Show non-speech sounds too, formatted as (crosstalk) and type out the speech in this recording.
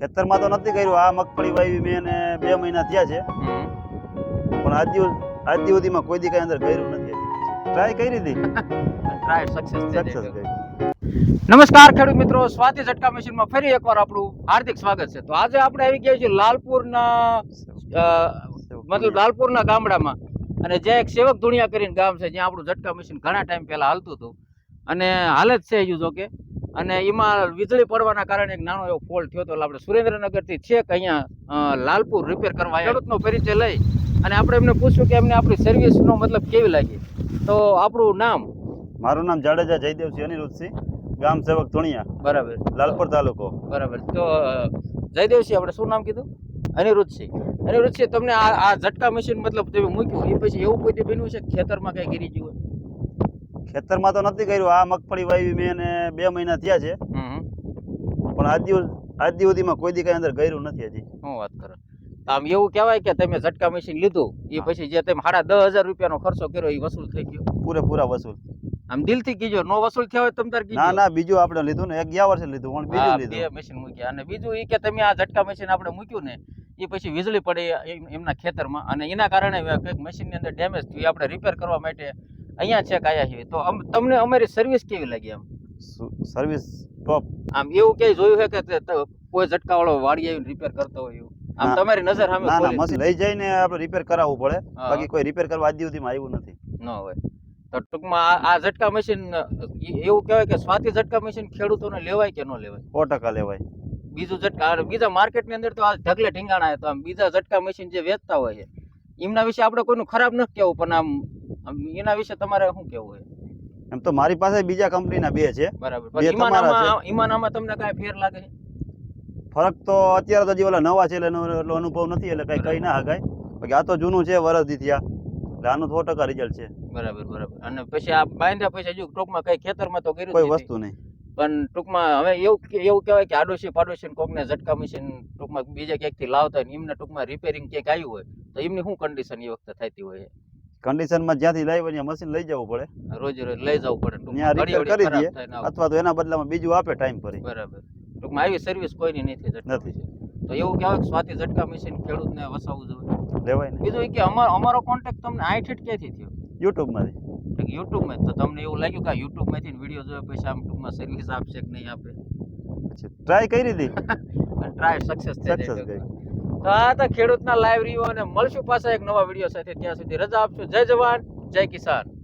ખેતરમાં તો નથી કર્યું. આ મગફળી વાવી મેં ને બે મહિના થયા છે. પણ આજ દિવસ આજ દિવસ સુધીમાં કોઈ દી કઈ અંદર કર્યું નથી ટ્રાય કરી હતી ટ્રાય સક્સેસ સક્સેસ નમસ્કાર ખેડૂત મિત્રો સ્વાતિ ઝટકા મશીનમાં ફરી એકવાર આપણું હાર્દિક સ્વાગત છે. તો આજે આપણે આવી ગયા છીએ લાલપુરના મતલબ લાલપુરના ગામડામાં. અને જ્યાં એક સેવક ધુણિયા કરીને ગામ છે જ્યાં આપણું ઝટકા મશીન ઘણા ટાઈમ પહેલા હાલતું હતું. અને હાલત જ છે હજુ જો કે અને એમાં વીજળી પડવાના કારણે એક નાનો એવો ફોલ્ટ થયો હતો એટલે આપણે સુરેન્દ્રનગરથી છેક અહીંયા લાલપુર રિપેર કરવા આવ્યા. ખેડૂતનો પરિચય લઈ. અને આપણે એમને પૂછ્યું કે એમને આપણી સર્વિસનો મતલબ કેવી લાગી? તો આપણું નામ? મારું નામ જાડેજા જયદેવસિંહ અનિરુદ્ધસિંહ ગામ સેવક ધુણિયા. બરાબર. લાલપુર તાલુકો. બરાબર. તો જયદેવસિંહ આપણે શું નામ કીધું? અનિરુદ્ધસિંહ. અનિરુદ્ધસિંહ તમને આ આ ઝટકા મશીન મતલબ તમે મૂક્યું? એ પછી એવું કોઈ બન્યું છે કે ખેતરમાં કઈ ગીરી ગયું ખેતરમાં તો નથી કર્યું. આ મગફળી વાવી મેં ને બે મહિના થયા છે. પણ આજ દિવસ આજ કોઈ દી કઈ અંદર કર્યું નથી હજી. હું વાત કરો. આમ એવું કહેવાય કે તમે ઝટકા મશીન લીધું એ પછી જે તમે સાડા દસ હજાર રૂપિયાનો ખર્ચો કર્યો એ વસૂલ થઈ ગયો. પૂરેપૂરા વસૂલ. આમ દિલથી કીજો નો વસૂલ થયા હોય તમે તાર કીજો. ના ના બીજું આપણે લીધું ને અગિયાર ગયા વર્ષે લીધું પણ બીજું લીધું. મશીન મૂક્યા. અને બીજું એ કે તમે આ ઝટકા મશીન આપણે મૂક્યું ને એ પછી વીજળી પડે એમના ખેતરમાં. અને એના કારણે કંઈક મશીનની અંદર ડેમેજ થયું આપણે રિપેર કરવા માટે અહીંયા છે કાયા છે. તો તમને અમારી સર્વિસ કેવી લાગી આમ સર્વિસ ટોપ આમ એવું ક્યાંય જોયું છે કે કોઈ ઝટકાવાળો વાળી આવીને રિપેર કરતો હોય એવું? આમ તમારી નજર સામે ના ના મશીન લઈ જઈને આપણે રિપેર કરાવવું પડે. બાકી કોઈ રિપેર કરવા આજ સુધીમાં આવ્યું નથી. ન હોય. તો ટૂંકમાં આ- ઝટકા મશીન એવું કહેવાય કે સ્વાતિ ઝટકા મશીન ખેડૂતોને લેવાય કે ન લેવાય? સો ટકા લેવાય. બીજું ઝટકા બીજા માર્કેટની અંદર તો આ ઢગલે ઢીંગાણા તો આમ બીજા ઝટકા મશીન જે વેચતા હોય છે એમના વિશે આપણે કોઈનું ખરાબ નથી કહેવું પણ આમ એના વિશે તમારે શું કેવું હોય? એમ તો મારી પાસે બીજા કંપનીના બે છે. બરાબર. ઈમાનામાં ઈમાનામાં તમને કાંઈ ફેર લાગે? છે ફરક તો અત્યારે તો હજી ઓલા નવા છે એટલે એટલો અનુભવ નથી એટલે કઈ કઈ ના હકાય બાકી આ તો જૂનું છે વરસથી થયા. એટલે આનું સો ટકા રિઝલ્ટ છે. બરાબર બરાબર. અને પછી આ બાંધ્યા પછી હજુ ટૂંકમાં કઈ ખેતરમાં તો કર્યું કોઈ વસ્તુ નહીં. પણ ટૂંકમાં હવે એવું એવું કહેવાય કે આડોશી પાડોશી કોકને ઝટકા મશીન ટૂંકમાં બીજા ક્યાંકથી લાવતા હોય ને એમને ટૂંકમાં રિપેરિંગ ક્યાંક આવ્યું હોય તો એમની શું કન્ડિશન એ વખતે થતી હોય? કન્ડિશનમાં જ્યાંથી લાવી ત્યાં મશીન લઈ જવું પડે. રોજ રોજ લઈ જવું પડે ત્યાં ઘડી કરી દઈએ. અથવા તો એના બદલામાં બીજું આપે ટાઈમ પર. બરાબર. ટૂંકમાં આવી સર્વિસ કોઈની નથી નથી. તો એવું કહેવાય સ્વાતિ ઝટકા મશીન ખેડૂતને વસાવવું જોઈએ? લેવાય ને બીજું કે અમારો અમારો કોન્ટેક્ટ તમને આઠ હીટ ક્યાંથી થયો? યુટ્યુબમાંથી યુટ્યુબમાં તો તમને એવું લાગ્યું કે યુટ્યુબમાંથી વીડિયો જોયો પછી આમ ટૂંકમાં સર્વિસ આપશે કે નહીં આપે? ટ્રાય કરી હતી (laughs) અને ટ્રાય સક્સેસ થઈ સક્સેસ ગઈ તો આ હતા ખેડૂતના લાઈવ રિવ્યુ અને મળશું પાછા એક નવા વીડિયો સાથે. ત્યાં સુધી રજા આપશું. જય જવાન, જય કિસાન.